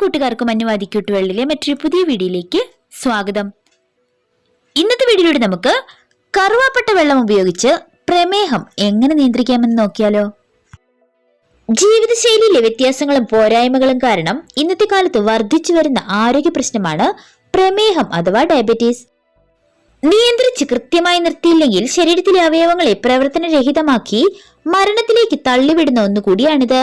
കൂട്ടുകാർക്കും അന്യവാദിക്കൂട്ടുകളിലെ മറ്റൊരു പുതിയ വീഡിയോയിലേക്ക് സ്വാഗതം. ഇന്നത്തെ വീഡിയോയിലൂടെ നമുക്ക് കറുവാപ്പട്ട വെള്ളം ഉപയോഗിച്ച് പ്രമേഹം എങ്ങനെ നിയന്ത്രിക്കാമെന്ന് നോക്കിയാലോ. ജീവിതശൈലിയിലെ വ്യത്യാസങ്ങളും പോരായ്മകളും കാരണം ഇന്നത്തെ കാലത്ത് വർദ്ധിച്ചു വരുന്ന ആരോഗ്യ പ്രശ്നമാണ് പ്രമേഹം അഥവാ ഡയബറ്റീസ്. നിയന്ത്രിച്ച് കൃത്യമായി നിർത്തിയില്ലെങ്കിൽ ശരീരത്തിലെ അവയവങ്ങളെ പ്രവർത്തനരഹിതമാക്കി മരണത്തിലേക്ക് തള്ളിവിടുന്ന ഒന്നുകൂടിയാണിത്.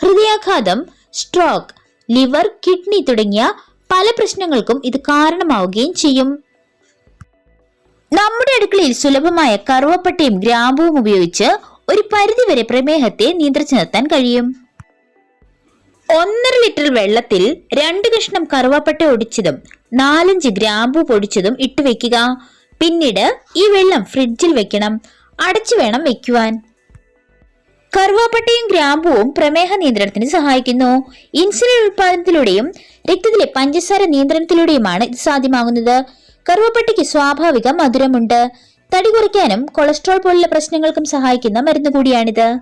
ഹൃദയാഘാതം സ്ട്രോക്ക് ലിവർ കിഡ്നി തുടങ്ങിയ പല പ്രശ്നങ്ങൾക്കും ഇത് കാരണമാവുകയും ചെയ്യും. നമ്മുടെ അടുക്കളയിൽ സുലഭമായ കറുവപ്പട്ടയും ഗ്രാമ്പുവും ഉപയോഗിച്ച് ഒരു പരിധിവരെ പ്രമേഹത്തെ നിയന്ത്രിച്ചു നിർത്താൻ കഴിയും. ഒന്നര ലിറ്റർ വെള്ളത്തിൽ രണ്ട് കഷ്ണം കറുവപ്പട്ട ഒടിച്ചതും നാലഞ്ച് ഗ്രാമ്പു പൊടിച്ചതും ഇട്ട് വെക്കുക. പിന്നീട് ഈ വെള്ളം ഫ്രിഡ്ജിൽ വെക്കണം. അടച്ചു വേണം വെക്കുവാൻ. കറുവാപ്പട്ടയും ഗ്രാമ്പുവും പ്രമേഹ നിയന്ത്രണത്തിന് സഹായിക്കുന്നു. ഇൻസുലിൻ ഉൽപാദനത്തിലൂടെയും രക്തത്തിലെ പഞ്ചസാര നിയന്ത്രണത്തിലൂടെയുമാണ് ഇത് സാധ്യമാകുന്നത്. കറുവപ്പട്ടയ്ക്ക് സ്വാഭാവിക മധുരമുണ്ട്. തടി കുറയ്ക്കാനും കൊളസ്ട്രോൾ പോലുള്ള പ്രശ്നങ്ങൾക്കും സഹായിക്കുന്ന മരുന്ന് കൂടിയാണിത്.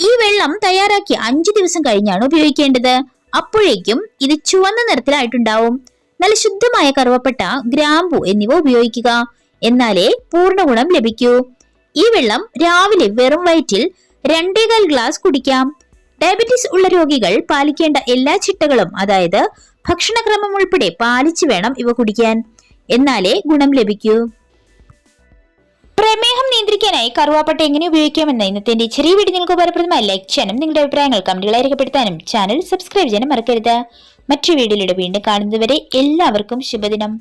ഈ വെള്ളം തയ്യാറാക്കി അഞ്ചു ദിവസം കഴിഞ്ഞാണ് ഉപയോഗിക്കേണ്ടത്. അപ്പോഴേക്കും ഇത് ചുവന്ന നിറത്തിലായിട്ടുണ്ടാവും. നല്ല ശുദ്ധമായ കറുവപ്പട്ട ഗ്രാമ്പു എന്നിവ ഉപയോഗിക്കുക. എന്നാലേ പൂർണ ഗുണം ലഭിക്കൂ. ഈ വെള്ളം രാവിലെ വെറും വയറ്റിൽ രണ്ടേകാൽ ഗ്ലാസ് കുടിക്കാം. ഡയബറ്റീസ് ഉള്ള രോഗികൾ പാലിക്കേണ്ട എല്ലാ ചിട്ടകളും അതായത് ഭക്ഷണക്രമം ഉൾപ്പെടെ പാലിച്ചു വേണം ഇവ കുടിക്കാൻ. എന്നാലേ ഗുണം ലഭിക്കൂ. പ്രമേഹം നിയന്ത്രിക്കാനായി കറുവാപ്പട്ട എങ്ങനെ ഉപയോഗിക്കാമെന്ന് ഇന്നത്തെ ചെറിയ വീഡിയോ നിങ്ങൾക്ക് ഉപകാരപ്രദമായ ലൈക്ക് നിങ്ങളുടെ അഭിപ്രായങ്ങൾ കമന്റുകളായി രേഖപ്പെടുത്താനും ചാനൽ സബ്സ്ക്രൈബ് ചെയ്യാനും മറക്കരുത്. മറ്റു വീഡിയോയിലൂടെ വീണ്ടും കാണുന്നതുവരെ എല്ലാവർക്കും ശുഭദിനം.